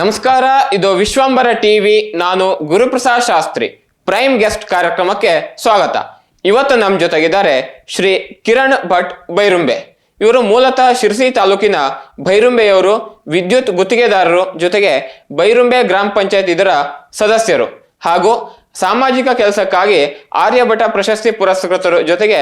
ನಮಸ್ಕಾರ, ಇದು ವಿಶ್ವಂಬರ ಟಿವಿ, ನಾನು ಗುರುಪ್ರಸಾದ್ ಶಾಸ್ತ್ರಿ. ಪ್ರೈಮ್ ಗೆಸ್ಟ್ ಕಾರ್ಯಕ್ರಮಕ್ಕೆ ಸ್ವಾಗತ. ಇವತ್ತು ನಮ್ಮ ಜೊತೆಗಿದ್ದಾರೆ ಶ್ರೀ ಕಿರಣ್ ಭಟ್ ಬೈರುಂಬೆ. ಇವರು ಮೂಲತಃ ಶಿರಸಿ ತಾಲೂಕಿನ ಬೈರುಂಬೆಯವರು, ವಿದ್ಯುತ್ ಗುತ್ತಿಗೆದಾರರು ಜೊತೆಗೆ ಬೈರುಂಬೆ ಗ್ರಾಮ ಪಂಚಾಯತ್ ಇದರ ಸದಸ್ಯರು ಹಾಗೂ ಸಾಮಾಜಿಕ ಕೆಲಸಕ್ಕಾಗಿ ಆರ್ಯಭಟ ಪ್ರಶಸ್ತಿ ಪುರಸ್ಕೃತರು ಜೊತೆಗೆ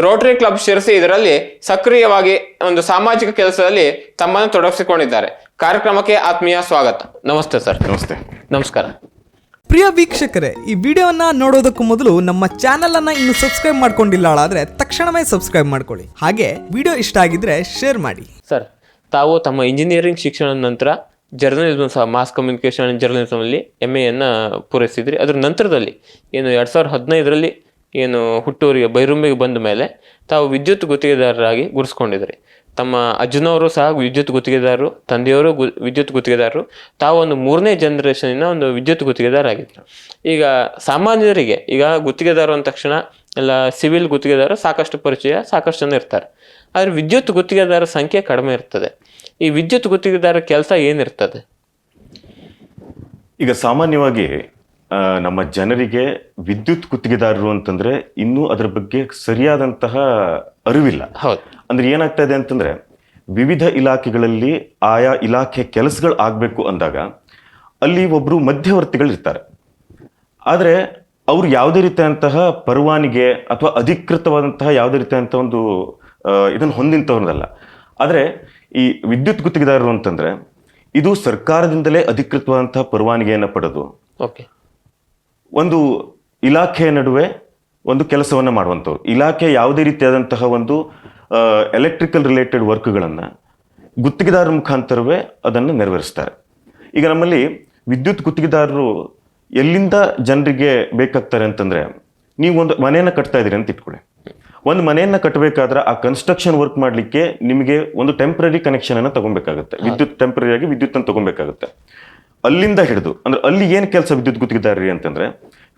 ರೋಟರಿ ಕ್ಲಬ್ ಶಿರಸಿ ಇದರಲ್ಲಿ ಸಕ್ರಿಯವಾಗಿ ಒಂದು ಸಾಮಾಜಿಕ ಕೆಲಸದಲ್ಲಿ ತಮ್ಮನ್ನು ತೊಡಗಿಸಿಕೊಂಡಿದ್ದಾರೆ. ಕಾರ್ಯಕ್ರಮಕ್ಕೆ ಆತ್ಮೀಯ ಸ್ವಾಗತ. ನಮಸ್ತೆ ಸರ್. ನಮಸ್ತೆ. ನಮಸ್ಕಾರ. ಪ್ರಿಯ ವೀಕ್ಷಕರೇ ಈ ವಿಡಿಯೋವನ್ನ ನೋಡೋದಕ್ಕೂ ಮೊದಲು ನಮ್ಮ ಚಾನೆಲ್ ಅನ್ನ ಇನ್ನು ಸಬ್ಸ್ಕ್ರೈಬ್ ಮಾಡ್ಕೊಂಡಿಲ್ಲ ಆದ್ರೆ ತಕ್ಷಣವೇ ಸಬ್ಸ್ಕ್ರೈಬ್ ಮಾಡ್ಕೊಳ್ಳಿ. ಹಾಗೆ ವಿಡಿಯೋ ಇಷ್ಟ ಆಗಿದ್ರೆ ಶೇರ್ ಮಾಡಿ. ಸರ್ ತಾವು ತಮ್ಮ ಇಂಜಿನಿಯರಿಂಗ್ ಶಿಕ್ಷಣದ ನಂತರ ಜರ್ನಲಿಸಮ್ ಸಹ ಮಾಸ್ ಕಮ್ಯುನಿಕೇಷನ್ ಅಂಡ್ ಜರ್ನಲಿಸಮಲ್ಲಿ ಎಂ ಎಯನ್ನು ಪೂರೈಸಿದ್ರಿ. ಅದ್ರ ನಂತರದಲ್ಲಿ ಏನು ಎರಡು ಸಾವಿರದ ಹದಿನೈದರಲ್ಲಿ ಏನು ಹುಟ್ಟೂರಿಗೆ ಬೈರುಂಬೆಗೆ ಬಂದ ಮೇಲೆ ತಾವು ವಿದ್ಯುತ್ ಗುತ್ತಿಗೆದಾರರಾಗಿ ಗುರುಸ್ಕೊಂಡಿದ್ರಿ ತಮ್ಮ ಅಜ್ಜನವರು ಸಹ ವಿದ್ಯುತ್ ಗುತ್ತಿಗೆದಾರರು, ತಂದೆಯವರು ಗು, ವಿದ್ಯುತ್ ಗುತ್ತಿಗೆದಾರರು, ತಾವು ಒಂದು ಮೂರನೇ ಜನ್ರೇಷನಿನ ಒಂದು ವಿದ್ಯುತ್ ಗುತ್ತಿಗೆದಾರ ಆಗಿದ್ರು ಈಗ ಸಾಮಾನ್ಯರಿಗೆ, ಈಗ ಗುತ್ತಿಗೆದಾರರು ಅಂದ ತಕ್ಷಣ ಎಲ್ಲ ಸಿವಿಲ್ ಗುತ್ತಿಗೆದಾರ ಸಾಕಷ್ಟು ಪರಿಚಯ, ಸಾಕಷ್ಟು ಜನ ಇರ್ತಾರೆ. ಆದರೆ ವಿದ್ಯುತ್ ಗುತ್ತಿಗೆದಾರ ಸಂಖ್ಯೆ ಕಡಿಮೆ ಇರ್ತದೆ. ಈ ವಿದ್ಯುತ್ ಗುತ್ತಿಗೆದಾರ ಕೆಲಸ ಏನಿರ್ತದೆ? ಈಗ ಸಾಮಾನ್ಯವಾಗಿ ನಮ್ಮ ಜನರಿಗೆ ವಿದ್ಯುತ್ ಗುತ್ತಿಗೆದಾರರು ಅಂತಂದ್ರೆ ಇನ್ನೂ ಅದರ ಬಗ್ಗೆ ಸರಿಯಾದಂತಹ ಅರಿವಿಲ್ಲ. ಅಂದ್ರೆ ಏನಾಗ್ತಾ ಇದೆ ಅಂತಂದ್ರೆ ವಿವಿಧ ಇಲಾಖೆಗಳಲ್ಲಿ ಆಯಾ ಇಲಾಖೆ ಕೆಲಸಗಳು ಆಗಬೇಕು ಅಂದಾಗ ಅಲ್ಲಿ ಒಬ್ರು ಮಧ್ಯವರ್ತಿಗಳು ಇರ್ತಾರೆ ಆದರೆ ಅವ್ರು ಯಾವುದೇ ರೀತಿಯಾದಂತಹ ಪರವಾನಿಗೆ ಅಥವಾ ಅಧಿಕೃತವಾದಂತಹ ಯಾವುದೇ ರೀತಿಯಾದಂತಹ ಒಂದು ಇದನ್ನು ಹೊಂದಿಂತವ್ರದಲ್ಲ. ಆದರೆ ಈ ವಿದ್ಯುತ್ ಗುತ್ತಿಗೆದಾರರು ಅಂತಂದ್ರೆ ಇದು ಸರ್ಕಾರದಿಂದಲೇ ಅಧಿಕೃತವಾದಂತಹ ಪರವಾನಿಗೆಯನ್ನು ಪಡೆದು ಓಕೆ. ಒಂದು ಇಲಾಖೆಯ ನಡುವೆ ಒಂದು ಕೆಲಸವನ್ನು ಮಾಡುವಂಥವ್ರು. ಇಲಾಖೆ ಯಾವುದೇ ರೀತಿಯಾದಂತಹ ಒಂದು ಎಲೆಕ್ಟ್ರಿಕಲ್ ರಿಲೇಟೆಡ್ ವರ್ಕ್ಗಳನ್ನು ಗುತ್ತಿಗೆದಾರರ ಮುಖಾಂತರವೇ ಅದನ್ನು ನೆರವೇರಿಸ್ತಾರೆ. ಈಗ ನಮ್ಮಲ್ಲಿ ವಿದ್ಯುತ್ ಗುತ್ತಿಗೆದಾರರು ಎಲ್ಲಿಂದ ಜನರಿಗೆ ಬೇಕಾಗ್ತಾರೆ ಅಂತಂದರೆ ನೀವು ಒಂದು ಮನೆಯನ್ನು ಕಟ್ತಾ ಇದ್ದೀರಿ ಅಂತ ಇಟ್ಕೊಳ್ಳಿ ಒಂದು ಮನೆಯನ್ನು ಕಟ್ಟಬೇಕಾದ್ರೆ ಆ ಕನ್ಸ್ಟ್ರಕ್ಷನ್ ವರ್ಕ್ ಮಾಡಲಿಕ್ಕೆ ನಿಮಗೆ ಒಂದು ಟೆಂಪ್ರರಿ ಕನೆಕ್ಷನನ್ನು ತಗೊಬೇಕಾಗುತ್ತೆ. ವಿದ್ಯುತ್ ಟೆಂಪ್ರರಿಯಾಗಿ ವಿದ್ಯುತ್ತನ್ನು ವಿದ್ಯುತ್ ಅನ್ನು ತಗೊಬೇಕಾಗುತ್ತೆ. ಅಲ್ಲಿಂದ ಹಿಡಿದು, ಅಂದ್ರೆ ಅಲ್ಲಿ ಏನು ಕೆಲಸ ವಿದ್ಯುತ್ ಗುತ್ತಿಗೆದಾರರಿ ಅಂತಂದ್ರೆ,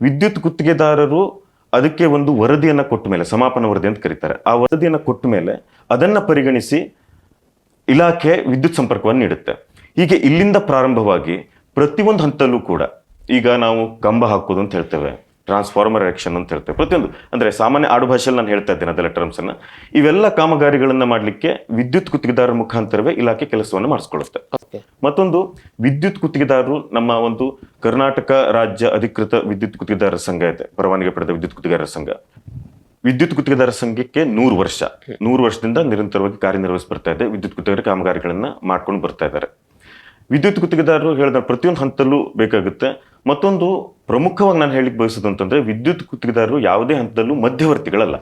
ವಿದ್ಯುತ್ ಗುತ್ತಿಗೆದಾರರು ಅದಕ್ಕೆ ಒಂದು ವರದಿಯನ್ನ ಕೊಟ್ಟ ಮೇಲೆ, ಸಮಾಪನ ವರದಿ ಅಂತ ಕರೀತಾರೆ. ಆ ವರದಿಯನ್ನು ಕೊಟ್ಟ ಮೇಲೆ ಅದನ್ನ ಪರಿಗಣಿಸಿ ಇಲಾಖೆ ವಿದ್ಯುತ್ ಸಂಪರ್ಕವನ್ನು ನೀಡುತ್ತೆ. ಹೀಗೆ ಇಲ್ಲಿಂದ ಪ್ರಾರಂಭವಾಗಿ ಪ್ರತಿಯೊಂದು ಹಂತಲ್ಲೂ ಕೂಡ ಈಗ ನಾವು ಕಂಬ ಹಾಕೋದು ಅಂತ ಹೇಳ್ತೇವೆ. ಟ್ರಾನ್ಸ್ಫಾರ್ಮರ್ ಎಲೆಕ್ಷನ್ ಅಂತ ಹೇಳ್ತೇವೆ. ಪ್ರತಿಯೊಂದು ಅಂದರೆ ಸಾಮಾನ್ಯ ಆಡು ಭಾಷೆಯಲ್ಲಿ ನಾನು ಹೇಳ್ತಾ ಇದ್ದೇನೆ ಅದೆಲ್ಲ ಟರ್ಮ್ಸ್ ಅನ್ನ. ಇವೆಲ್ಲ ಕಾಮಗಾರಿಗಳನ್ನು ಮಾಡಲಿಕ್ಕೆ ವಿದ್ಯುತ್ ಗುತ್ತಿಗೆದಾರರ ಮುಖಾಂತರವೇ ಇಲಾಖೆ ಕೆಲಸವನ್ನು ಮಾಡಿಸ್ಕೊಳ್ಳುತ್ತೆ. ಮತ್ತೊಂದು ವಿದ್ಯುತ್ ಗುತ್ತಿಗೆದಾರರು ನಮ್ಮ ಒಂದು ಕರ್ನಾಟಕ ರಾಜ್ಯ ಅಧಿಕೃತ ವಿದ್ಯುತ್ ಗುತ್ತಿಗೆದಾರರ ಸಂಘ ಇದೆ. ಪರವಾನಗಿ ಪಡೆದ ವಿದ್ಯುತ್ ಗುತ್ತಿಗೆದಾರರ ಸಂಘ. ವಿದ್ಯುತ್ ಗುತ್ತಿಗೆದಾರರ ಸಂಘಕ್ಕೆ ನೂರು ವರ್ಷ. ನೂರು ವರ್ಷದಿಂದ ನಿರಂತರವಾಗಿ ಕಾರ್ಯನಿರ್ವಹಿಸಿ ಬರ್ತಾ ಇದೆ. ವಿದ್ಯುತ್ ಗುತ್ತಿಗೆದಾರ ಕಾಮಗಾರಿಗಳನ್ನು ಮಾಡ್ಕೊಂಡು ಬರ್ತಾ ಇದ್ದಾರೆ. ವಿದ್ಯುತ್ ಗುತ್ತಿಗೆದಾರರು ಹೇಳಿದ ಪ್ರತಿಯೊಂದು ಹಂತದಲ್ಲೂ ಬೇಕಾಗುತ್ತೆ. ಮತ್ತೊಂದು ಪ್ರಮುಖವಾಗಿ ನಾನು ಹೇಳಿಕ್ ಬಯಸೋದು ಅಂತಂದ್ರೆ ವಿದ್ಯುತ್ ಗುತ್ತಿಗೆದಾರರು ಯಾವುದೇ ಹಂತದಲ್ಲೂ ಮಧ್ಯವರ್ತಿಗಳಲ್ಲ.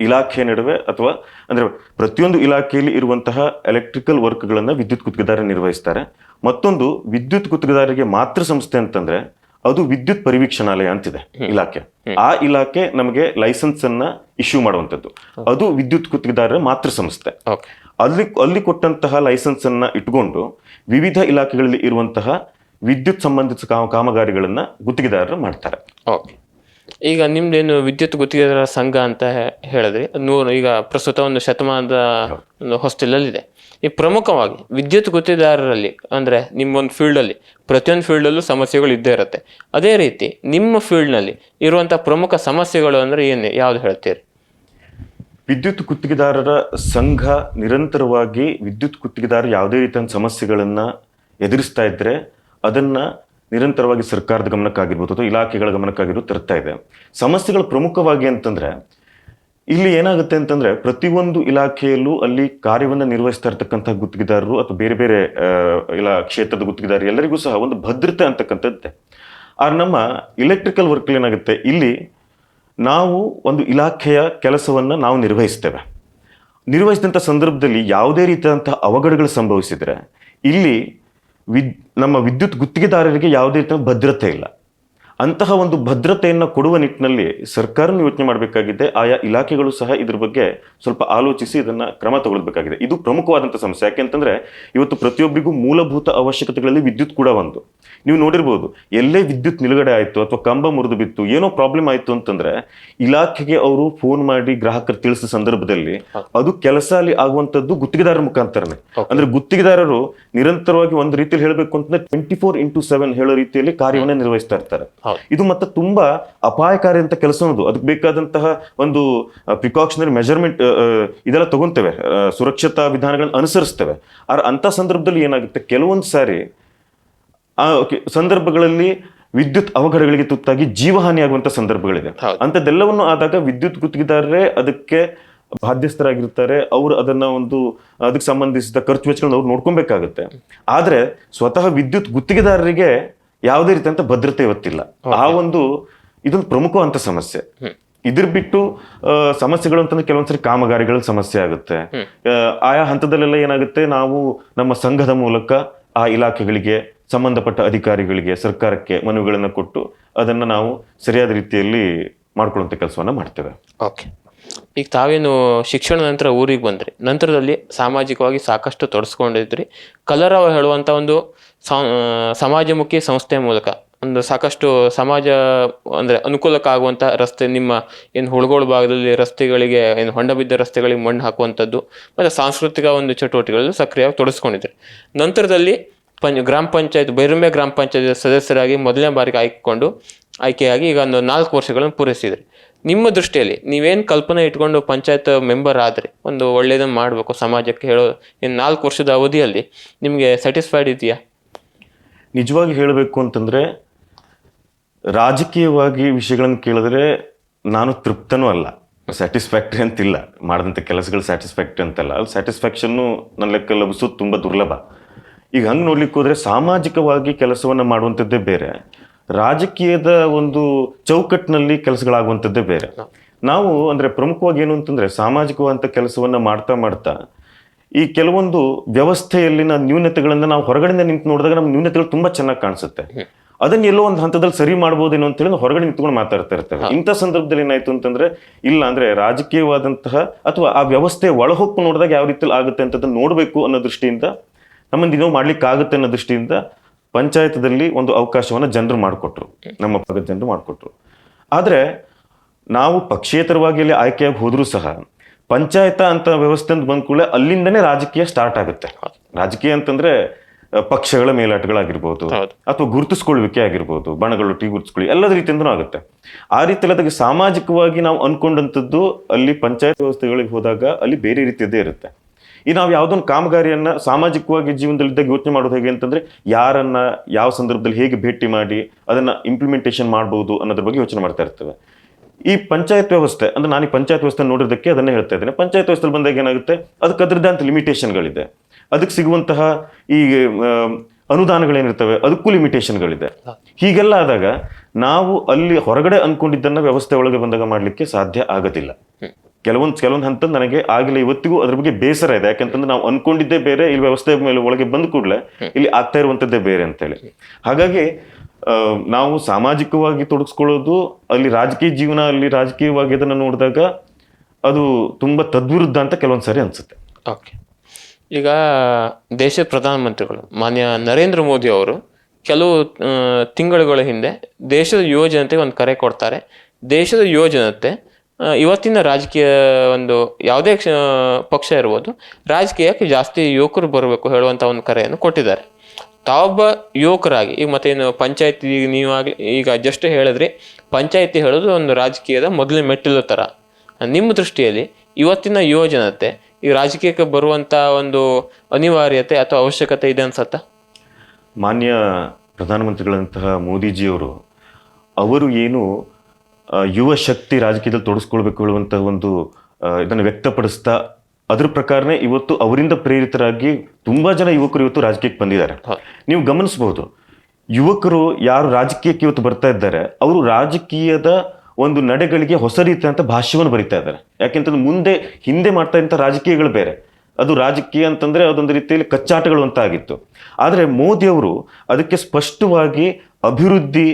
ಇಲಾಖೆ ನಡುವೆ ಅಥವಾ ಅಂದ್ರೆ ಪ್ರತಿಯೊಂದು ಇಲಾಖೆಯಲ್ಲಿ ಇರುವಂತಹ ಎಲೆಕ್ಟ್ರಿಕಲ್ ವರ್ಕ್ಗಳನ್ನ ವಿದ್ಯುತ್ ಗುತ್ತಿಗೆದಾರ ನಿರ್ವಹಿಸ್ತಾರೆ. ಮತ್ತೊಂದು ವಿದ್ಯುತ್ ಗುತ್ತಿಗೆದಾರರಿಗೆ ಮಾತೃ ಸಂಸ್ಥೆ ಅಂತಂದ್ರೆ ಅದು ವಿದ್ಯುತ್ ಪರಿವೀಕ್ಷಣಾಲಯ ಅಂತಿದೆ ಇಲಾಖೆ. ಆ ಇಲಾಖೆ ನಮಗೆ ಲೈಸೆನ್ಸ್ ಅನ್ನ ಇಶ್ಯೂ ಮಾಡುವಂತದ್ದು ಅದು ವಿದ್ಯುತ್ ಗುತ್ತಿಗೆದಾರರ ಮಾತೃ ಸಂಸ್ಥೆ. ಅಲ್ಲಿ ಅಲ್ಲಿ ಕೊಟ್ಟಂತಹ ಲೈಸೆನ್ಸ್ ಅನ್ನ ಇಟ್ಕೊಂಡು ವಿವಿಧ ಇಲಾಖೆಗಳಲ್ಲಿ ಇರುವಂತಹ ವಿದ್ಯುತ್ ಸಂಬಂಧಿತ ಕಾಮ- ಕಾಮಗಾರಿಗಳನ್ನ ಗುತ್ತಿಗೆದಾರರು ಮಾಡ್ತಾರೆ. ಓಕೆ ಈಗ ನಿಮ್ದೇನು ವಿದ್ಯುತ್ ಗುತ್ತಿಗೆದಾರರ ಸಂಘ ಅಂತ ಹೇಳಿದ್ರೆ. ನೂರು ಈಗ ಪ್ರಸ್ತುತ ಒಂದು ಶತಮಾನದ ಹೊಸ್ತಿಲಲ್ಲಿದೆ. ಈ ಪ್ರಮುಖವಾಗಿ ವಿದ್ಯುತ್ ಗುತ್ತಿಗೆದಾರರಲ್ಲಿ ಅಂದ್ರೆ ನಿಮ್ಮ ಒಂದು ಫೀಲ್ಡಲ್ಲಿ ಪ್ರತಿಯೊಂದು ಫೀಲ್ಡಲ್ಲೂ ಸಮಸ್ಯೆಗಳು ಇದ್ದೇ ಇರುತ್ತೆ. ಅದೇ ರೀತಿ ನಿಮ್ಮ ಫೀಲ್ಡ್ನಲ್ಲಿ ಇರುವಂಥ ಪ್ರಮುಖ ಸಮಸ್ಯೆಗಳು ಅಂದ್ರೆ ಏನು ಯಾವ್ದು ಹೇಳ್ತೀರಿ? ವಿದ್ಯುತ್ ಗುತ್ತಿಗೆದಾರರ ಸಂಘ ನಿರಂತರವಾಗಿ ವಿದ್ಯುತ್ ಗುತ್ತಿಗೆದಾರ ಯಾವುದೇ ರೀತಿಯ ಸಮಸ್ಯೆಗಳನ್ನು ಎದುರಿಸ್ತಾ ಇದ್ರೆ ಅದನ್ನ ನಿರಂತರವಾಗಿ ಸರ್ಕಾರದ ಗಮನಕ್ಕಾಗಿರ್ಬೋದು ಅಥವಾ ಇಲಾಖೆಗಳ ಗಮನಕ್ಕಾಗಿರ್ಬೋದು ತರ್ತಾ ಇದೆ. ಸಮಸ್ಯೆಗಳು ಪ್ರಮುಖವಾಗಿ ಅಂತಂದ್ರೆ, ಇಲ್ಲಿ ಏನಾಗುತ್ತೆ ಅಂತಂದ್ರೆ ಪ್ರತಿಯೊಂದು ಇಲಾಖೆಯಲ್ಲೂ ಅಲ್ಲಿ ಕಾರ್ಯವನ್ನು ನಿರ್ವಹಿಸ್ತಾ ಇರ್ತಕ್ಕಂಥ ಗುತ್ತಿಗೆದಾರರು ಅಥವಾ ಬೇರೆ ಬೇರೆ ಇಲ್ಲ, ಕ್ಷೇತ್ರದ ಗುತ್ತಿಗೆದಾರರು ಎಲ್ಲರಿಗೂ ಸಹ ಒಂದು ಭದ್ರತೆ ಅಂತಕ್ಕಂಥದ್ದೆ. ಆದ್ರೆ ನಮ್ಮ ಇಲೆಕ್ಟ್ರಿಕಲ್ ವರ್ಕ್ ಏನಾಗುತ್ತೆ, ಇಲ್ಲಿ ನಾವು ಒಂದು ಇಲಾಖೆಯ ಕೆಲಸವನ್ನು ನಾವು ನಿರ್ವಹಿಸ್ತೇವೆ. ನಿರ್ವಹಿಸಿದಂಥ ಸಂದರ್ಭದಲ್ಲಿ ಯಾವುದೇ ರೀತಿಯಾದಂಥ ಅವಘಡಗಳು ಸಂಭವಿಸಿದರೆ ಇಲ್ಲಿ ವಿದ್, ನಮ್ಮ ವಿದ್ಯುತ್ ಗುತ್ತಿಗೆದಾರರಿಗೆ ಯಾವುದೇ ರೀತಿಯ ಭದ್ರತೆ ಇಲ್ಲ. ಅಂತಹ ಒಂದು ಭದ್ರತೆಯನ್ನು ಕೊಡುವ ನಿಟ್ಟಿನಲ್ಲಿ ಸರ್ಕಾರನು ಯೋಚನೆ ಮಾಡಬೇಕಾಗಿದೆ. ಆಯಾ ಇಲಾಖೆಗಳು ಸಹ ಇದ್ರ ಬಗ್ಗೆ ಸ್ವಲ್ಪ ಆಲೋಚಿಸಿ ಇದನ್ನ ಕ್ರಮ ತಗೊಳ್ಬೇಕಾಗಿದೆ. ಇದು ಪ್ರಮುಖವಾದಂಥ ಸಮಸ್ಯೆ. ಯಾಕೆಂತಂದ್ರೆ ಇವತ್ತು ಪ್ರತಿಯೊಬ್ಬರಿಗೂ ಮೂಲಭೂತ ಅವಶ್ಯಕತೆಗಳಲ್ಲಿ ವಿದ್ಯುತ್ ಕೂಡ ಒಂದು. ನೀವು ನೋಡಿರ್ಬೋದು ಎಲ್ಲೇ ವಿದ್ಯುತ್ ನಿಲುಗಡೆ ಆಯಿತು ಅಥವಾ ಕಂಬ ಮುರಿದು ಬಿತ್ತು ಏನೋ ಪ್ರಾಬ್ಲಮ್ ಆಯಿತು ಅಂತಂದ್ರೆ ಇಲಾಖೆಗೆ ಅವರು ಫೋನ್ ಮಾಡಿ ಗ್ರಾಹಕರು ತಿಳಿಸಿದ ಸಂದರ್ಭದಲ್ಲಿ ಅದು ಕೆಲಸ ಅಲ್ಲಿ ಆಗುವಂತದ್ದು ಗುತ್ತಿಗೆದಾರರ ಮುಖಾಂತರನೇ. ಅಂದ್ರೆ ಗುತ್ತಿಗೆದಾರರು ನಿರಂತರವಾಗಿ ಒಂದು ರೀತಿಯಲ್ಲಿ ಹೇಳಬೇಕು ಅಂತಂದ್ರೆ ಟ್ವೆಂಟಿ ಫೋರ್ ಇಂಟು ಸೆವೆನ್ ಹೇಳೋ ರೀತಿಯಲ್ಲಿ ಕಾರ್ಯವನ್ನ ನಿರ್ವಹಿಸ್ತಾ ಇರ್ತಾರೆ. ಇದು ಮತ್ತೆ ತುಂಬಾ ಅಪಾಯಕಾರಿ ಅಂತ ಕೆಲಸ ಅನ್ನೋದು ಅದಕ್ಕೆ ಬೇಕಾದಂತಹ ಒಂದು ಪ್ರಿಕಾಷನರಿ ಮೆಜರ್ಮೆಂಟ್ ಇದೆಲ್ಲ ತಗೊಂತೇವೆ. ಸುರಕ್ಷತಾ ವಿಧಾನಗಳನ್ನ ಅನುಸರಿಸ್ತೇವೆ. ಆದ್ರೆ ಅಂತ ಸಂದರ್ಭದಲ್ಲಿ ಏನಾಗುತ್ತೆ? ಕೆಲವೊಂದು ಸಾರಿ ಆ ಸಂದರ್ಭಗಳಲ್ಲಿ ವಿದ್ಯುತ್ ಅವಘಡಗಳಿಗೆ ತುತ್ತಾಗಿ ಜೀವಹಾನಿ ಆಗುವಂತ ಸಂದರ್ಭಗಳಿದೆ. ಅಂತದೆಲ್ಲವನ್ನು ಆದಾಗ ವಿದ್ಯುತ್ ಗುತ್ತಿಗೆದಾರರೇ ಅದಕ್ಕೆ ಬಾಧ್ಯಸ್ಥರಾಗಿರ್ತಾರೆ ಅವರು ಅದನ್ನ ಒಂದು ಅದಕ್ಕೆ ಸಂಬಂಧಿಸಿದ ಖರ್ಚು ವೆಚ್ಚಗಳನ್ನ ಅವ್ರು ನೋಡ್ಕೊಬೇಕಾಗುತ್ತೆ. ಆದ್ರೆ ಸ್ವತಃ ವಿದ್ಯುತ್ ಗುತ್ತಿಗೆದಾರರಿಗೆ ಯಾವುದೇ ರೀತಿಯಂತ ಭದ್ರತೆ ಇವತ್ತಿಲ್ಲ. ಆ ಒಂದು ಇದೊಂದು ಪ್ರಮುಖವಂತ ಸಮಸ್ಯೆ. ಇದ್ರ ಬಿಟ್ಟು ಸಮಸ್ಯೆಗಳು ಅಂತಂದ್ರೆ ಕೆಲವೊಂದ್ಸರಿ ಕಾಮಗಾರಿಗಳ ಸಮಸ್ಯೆ ಆಗುತ್ತೆ. ಆಯಾ ಹಂತದಲ್ಲೆಲ್ಲ ಏನಾಗುತ್ತೆ? ನಾವು ನಮ್ಮ ಸಂಘದ ಮೂಲಕ ಆ ಇಲಾಖೆಗಳಿಗೆ ಸಂಬಂಧಪಟ್ಟ ಅಧಿಕಾರಿಗಳಿಗೆ ಸರ್ಕಾರಕ್ಕೆ ಮನವಿಗಳನ್ನು ಕೊಟ್ಟು ಅದನ್ನ ನಾವು ಸರಿಯಾದ ರೀತಿಯಲ್ಲಿ ಮಾಡ್ಕೊಳ್ಳುವಂತ ಕೆಲಸವನ್ನ ಮಾಡ್ತೇವೆ. ಓಕೆ ಈಗ ತಾವೇನು ಶಿಕ್ಷಣ ನಂತರ ಊರಿಗೆ ಬಂದ್ರಿ. ನಂತರದಲ್ಲಿ ಸಾಮಾಜಿಕವಾಗಿ ಸಾಕಷ್ಟು ತೊಡಸ್ಕೊಂಡಿದ್ರಿ. ಕಲರವ ಹೇಳುವಂತ ಒಂದು ಸಮಾಜಮುಖಿ ಸಂಸ್ಥೆಯ ಮೂಲಕ. ಒಂದು ಸಾಕಷ್ಟು ಸಮಾಜ, ಅಂದರೆ ಅನುಕೂಲಕ್ಕಾಗುವಂಥ ರಸ್ತೆ, ನಿಮ್ಮ ಏನು ಹುಳುಗೋಳ ಭಾಗದಲ್ಲಿ ರಸ್ತೆಗಳಿಗೆ, ಏನು ಹೊಂಡ ಬಿದ್ದ ರಸ್ತೆಗಳಿಗೆ ಮಣ್ಣು ಹಾಕುವಂಥದ್ದು, ಮತ್ತು ಸಾಂಸ್ಕೃತಿಕ ಒಂದು ಚಟುವಟಿಕೆಗಳಲ್ಲಿ ಸಕ್ರಿಯವಾಗಿ ತೊಡಸ್ಕೊಂಡಿದ್ದಾರೆ ನಂತರದಲ್ಲಿ ಪಂಚ, ಗ್ರಾಮ ಪಂಚಾಯತ್ ಬೈರುಂಬೆ ಗ್ರಾಮ ಪಂಚಾಯತ್ ಸದಸ್ಯರಾಗಿ ಮೊದಲನೇ ಬಾರಿಗೆ ಆಯ್ಕೊಂಡು ಆಯ್ಕೆಯಾಗಿ ಈಗ ಒಂದು ನಾಲ್ಕು ವರ್ಷಗಳನ್ನು ಪೂರೈಸಿದ್ರಿ. ನಿಮ್ಮ ದೃಷ್ಟಿಯಲ್ಲಿ ನೀವೇನು ಕಲ್ಪನೆ ಇಟ್ಕೊಂಡು ಪಂಚಾಯತ್ ಮೆಂಬರ್ ಆದರೆ, ಒಂದು ಒಳ್ಳೆಯದನ್ನು ಮಾಡಬೇಕು, ಸಮಾಜಕ್ಕೆ ಹೇಳೋ, ಇನ್ನು ನಾಲ್ಕು ವರ್ಷದ ಅವಧಿಯಲ್ಲಿ ನಿಮಗೆ ಸ್ಯಾಟಿಸ್ಫೈಡ್ ಇದೆಯಾ? ನಿಜವಾಗಿ ಹೇಳಬೇಕು ಅಂತಂದರೆ ರಾಜಕೀಯವಾಗಿ ವಿಷಯಗಳನ್ನು ಕೇಳಿದ್ರೆ ನಾನು ತೃಪ್ತನೂ ಅಲ್ಲ. ಸ್ಯಾಟಿಸ್ಫ್ಯಾಕ್ಟ್ರಿ ಅಂತಿಲ್ಲ. ಮಾಡಿದಂಥ ಕೆಲಸಗಳು ಸ್ಯಾಟಿಸ್ಫ್ಯಾಕ್ಟ್ರಿ ಅಂತಲ್ಲ. ಅಲ್ಲಿ ಸ್ಯಾಟಿಸ್ಫ್ಯಾಕ್ಷನ್ನು ನನ್ನ ಲೆಕ್ಕ ಲಭಿಸೋದು ತುಂಬ ದುರ್ಲಭ. ಈಗ ಹಂಗೆ ನೋಡ್ಲಿಕ್ಕೆ ಹೋದರೆ ಸಾಮಾಜಿಕವಾಗಿ ಕೆಲಸವನ್ನು ಮಾಡುವಂಥದ್ದೇ ಬೇರೆ. ರಾಜಕೀಯದ ಒಂದು ಚೌಕಟ್ಟಿನಲ್ಲಿ ಕೆಲಸಗಳಾಗುವಂಥದ್ದೇ ಬೇರೆ. ನಾವು ಅಂದರೆ ಪ್ರಮುಖವಾಗಿ ಏನು ಅಂತಂದರೆ ಸಾಮಾಜಿಕವಾದಂಥ ಕೆಲಸವನ್ನು ಮಾಡ್ತಾ ಮಾಡ್ತಾ ಈ ಕೆಲವೊಂದು ವ್ಯವಸ್ಥೆಯಲ್ಲಿನ ನ್ಯೂನತೆಗಳನ್ನ ನಾವು ಹೊರಗಡೆಯಿಂದ ನಿಂತು ನೋಡಿದಾಗ ನಮ್ಮ ನ್ಯೂನತೆಗಳು ತುಂಬಾ ಚೆನ್ನಾಗಿ ಕಾಣಿಸುತ್ತೆ. ಅದನ್ನ ಎಲ್ಲೋ ಒಂದು ಹಂತದಲ್ಲಿ ಸರಿ ಮಾಡ್ಬೋದೇನೋ ಅಂತೇಳಿ ಹೇಳಿ ಹೊರಗಡೆ ನಿಂತ್ಕೊಂಡು ಮಾತಾಡ್ತಾ ಇರ್ತಾರೆ ಇಂಥ ಸಂದರ್ಭದಲ್ಲಿ ಏನಾಯ್ತು ಅಂತಂದ್ರೆ ಇಲ್ಲ ಅಂದ್ರೆ ರಾಜಕೀಯವಾದಂತಹ ಅಥವಾ ಆ ವ್ಯವಸ್ಥೆ ಒಳಹೊಕ್ಕು ನೋಡಿದಾಗ ಯಾವ ರೀತಿಯಲ್ಲಿ ಆಗುತ್ತೆ ಅಂತದನ್ನ ನೋಡಬೇಕು ಅನ್ನೋ ದೃಷ್ಟಿಯಿಂದ ನಮ್ಮನ್ನು ಏನೋ ಮಾಡ್ಲಿಕ್ಕೆ ಆಗುತ್ತೆ ಅನ್ನೋ ದೃಷ್ಟಿಯಿಂದ ಪಂಚಾಯತದಲ್ಲಿ ಒಂದು ಅವಕಾಶವನ್ನ ಜನರು ಮಾಡಿಕೊಟ್ರು. ನಮ್ಮ ಭಾಗದ ಜನರು ಮಾಡಿಕೊಟ್ರು. ಆದ್ರೆ ನಾವು ಪಕ್ಷೇತರವಾಗಿ ಅಲ್ಲಿ ಆಯ್ಕೆಯಾಗಿ ಹೋದ್ರೂ ಸಹ ಪಂಚಾಯತ ಅಂತ ವ್ಯವಸ್ಥೆ ಅಂತ ಬಂದ ಕೂಡಲೇ ಅಲ್ಲಿಂದನೇ ರಾಜಕೀಯ ಸ್ಟಾರ್ಟ್ ಆಗುತ್ತೆ. ರಾಜಕೀಯ ಅಂತಂದ್ರೆ ಪಕ್ಷಗಳ ಮೇಲಾಟಗಳಾಗಿರ್ಬೋದು. ಅಥವಾ ಗುರುತಿಸ್ಕೊಳ್ಳುವಿಕೆ ಆಗಿರ್ಬೋದು ಟೀ ಗುರುತಿಸ್ಕೊಳ್ಳಿ ಎಲ್ಲದ ರೀತಿಯಿಂದನೂ ಆಗುತ್ತೆ. ಆ ರೀತಿಯಲ್ಲಿ ಅದಕ್ಕೆ ಸಾಮಾಜಿಕವಾಗಿ ನಾವು ಅನ್ಕೊಂಡಂಥದ್ದು ಅಲ್ಲಿ ಪಂಚಾಯತ್ ವ್ಯವಸ್ಥೆಗಳಿಗೆ ಹೋದಾಗ ಅಲ್ಲಿ ಬೇರೆ ರೀತಿಯದ್ದೇ ಇರುತ್ತೆ. ಈ ನಾವು ಯಾವುದೊಂದು ಕಾಮಗಾರಿಯನ್ನ ಸಾಮಾಜಿಕವಾಗಿ ಜೀವನದಲ್ಲಿದ್ದಾಗ ಯೋಚನೆ ಮಾಡೋದು ಹೇಗೆ ಅಂತಂದ್ರೆ ಯಾರನ್ನ ಯಾವ ಸಂದರ್ಭದಲ್ಲಿ ಹೇಗೆ ಭೇಟಿ ಮಾಡಿ ಅದನ್ನ ಇಂಪ್ಲಿಮೆಂಟೇಷನ್ ಮಾಡ್ಬೋದು ಅನ್ನೋದ್ರ ಬಗ್ಗೆ ಯೋಚನೆ ಮಾಡ್ತಾ ಇರ್ತೇವೆ. ಈ ಪಂಚಾಯತ್ ವ್ಯವಸ್ಥೆ ಅಂದ್ರೆ ನಾನು ಈ ಪಂಚಾಯತ್ ವ್ಯವಸ್ಥೆ ನೋಡಿರೋದಕ್ಕೆ ಅದನ್ನೇ ಹೇಳ್ತಾ ಇದ್ದೇನೆ. ಪಂಚಾಯತ್ ವ್ಯವಸ್ಥೆ ಬಂದಾಗ ಏನಾಗುತ್ತೆ? ಅದಕ್ಕೆ ಅದರದ್ದೇ ಅಂತ ಲಿಮಿಟೇಷನ್ಗಳಿದೆ ಅದಕ್ಕೆ ಸಿಗುವಂತಹ ಈ ಅನುದಾನಗಳೇನಿರ್ತವೆ ಅದಕ್ಕೂ ಲಿಮಿಟೇಷನ್ಗಳಿದೆ ಹೀಗೆಲ್ಲ ಆದಾಗ ನಾವು ಅಲ್ಲಿ ಹೊರಗಡೆ ಅನ್ಕೊಂಡಿದ್ದನ್ನ ವ್ಯವಸ್ಥೆ ಒಳಗೆ ಬಂದಾಗ ಮಾಡಲಿಕ್ಕೆ ಸಾಧ್ಯ ಆಗೋದಿಲ್ಲ. ಕೆಲವೊಂದು ಕೆಲವೊಂದು ಹಂತ ನನಗೆ ಆಗಿಲ್ಲ ಇವತ್ತಿಗೂ ಅದ್ರ ಬಗ್ಗೆ ಬೇಸರ ಇದೆ. ಯಾಕಂತಂದ್ರೆ ನಾವು ಅನ್ಕೊಂಡಿದ್ದೇ ಬೇರೆ ಇಲ್ಲಿ ವ್ಯವಸ್ಥೆ ಮೇಲೆ ಒಳಗೆ ಬಂದ ಕೂಡಲೇ ಇಲ್ಲಿ ಆಗ್ತಾ ಇರುವಂತದ್ದೇ ಬೇರೆ ಅಂತೇಳಿ ಹಾಗಾಗಿ ನಾವು ಸಾಮಾಜಿಕವಾಗಿ ತೊಡಗಿಸ್ಕೊಳ್ಳೋದು ಅಲ್ಲಿ ರಾಜಕೀಯ ಜೀವನ, ಅಲ್ಲಿ ರಾಜಕೀಯವಾಗಿ ಇದನ್ನು ನೋಡಿದಾಗ ಅದು ತುಂಬ ತದ್ವಿರುದ್ಧ ಅಂತ ಕೆಲವೊಂದು ಸರಿ ಅನಿಸುತ್ತೆ. ಓಕೆ ಈಗ ದೇಶದ ಪ್ರಧಾನಮಂತ್ರಿಗಳು, ಮಾನ್ಯ ನರೇಂದ್ರ ಮೋದಿ ಅವರು ಕೆಲವು ತಿಂಗಳುಗಳ ಹಿಂದೆ ದೇಶದ ಯುವಜನತೆಗೆ ಒಂದು ಕರೆ ಕೊಡ್ತಾರೆ. ದೇಶದ ಯುವ ಜನತೆ ಇವತ್ತಿನ ರಾಜಕೀಯ ಒಂದು ಯಾವುದೇ ಕ್ಷ, ಪಕ್ಷ ಇರ್ಬೋದು, ರಾಜಕೀಯಕ್ಕೆ ಜಾಸ್ತಿ ಯುವಕರು ಬರಬೇಕು ಹೇಳುವಂಥ ಒಂದು ಕರೆಯನ್ನು ಕೊಟ್ಟಿದ್ದಾರೆ. ತಾವೊಬ್ಬ ಯುವಕರಾಗಿ, ಈಗ ಮತ್ತೇನು ಪಂಚಾಯತಿ ಆಗಲಿ, ಈಗ ಜಸ್ಟ್ ಹೇಳಿದ್ರಿ ಪಂಚಾಯತಿ ಹೇಳೋದು ಒಂದು ರಾಜಕೀಯದ ಮೊದಲ ಮೆಟ್ಟಿಲು ಥರ ನಿಮ್ಮ ದೃಷ್ಟಿಯಲ್ಲಿ ಇವತ್ತಿನ ಯುವ ಜನತೆ ಈ ರಾಜಕೀಯಕ್ಕೆ ಬರುವಂಥ ಒಂದು ಅನಿವಾರ್ಯತೆ ಅಥವಾ ಅವಶ್ಯಕತೆ ಇದೆ ಅನ್ಸತ್ತ? ಮಾನ್ಯ ಪ್ರಧಾನಮಂತ್ರಿಗಳಂತಹ ಮೋದಿಜಿಯವರು, ಅವರು ಏನು ಯುವ ಶಕ್ತಿ ರಾಜಕೀಯದಲ್ಲಿ ತೊಡಸ್ಕೊಳ್ಬೇಕು ಹೇಳುವಂತಹ ಒಂದು ಇದನ್ನು ವ್ಯಕ್ತಪಡಿಸ್ತಾ ಅದ್ರ ಪ್ರಕಾರನೇ ಇವತ್ತು ಅವರಿಂದ ಪ್ರೇರಿತರಾಗಿ ತುಂಬಾ ಜನ ಯುವಕರು ಇವತ್ತು ರಾಜಕೀಯಕ್ಕೆ ಬಂದಿದ್ದಾರೆ. ನೀವು ಗಮನಿಸಬಹುದು. ಯುವಕರು ಯಾರು ರಾಜಕೀಯಕ್ಕೆ ಇವತ್ತು ಬರ್ತಾ ಇದ್ದಾರೆ ಅವರು ರಾಜಕೀಯದ ಒಂದು ನಡೆಗಳಿಗೆ ಹೊಸ ರೀತಿಯಂತ ಭಾಷ್ಯವನ್ನು ಬರಿತಾ ಇದ್ದಾರೆ. ಯಾಕೆಂತಂದ್ರೆ ಮುಂದೆ ಹಿಂದೆ ಮಾಡ್ತಾ ಇದ್ದಂಥ ರಾಜಕೀಯಗಳು ಬೇರೆ. ಅದು ರಾಜಕೀಯ ಅಂತಂದ್ರೆ ಅದೊಂದು ರೀತಿಯಲ್ಲಿ ಕಚ್ಚಾಟಗಳು ಅಂತ ಆಗಿತ್ತು. ಆದರೆ ಮೋದಿ ಅವರು ಅದಕ್ಕೆ ಸ್ಪಷ್ಟವಾಗಿ ಅಭಿವೃದ್ಧಿ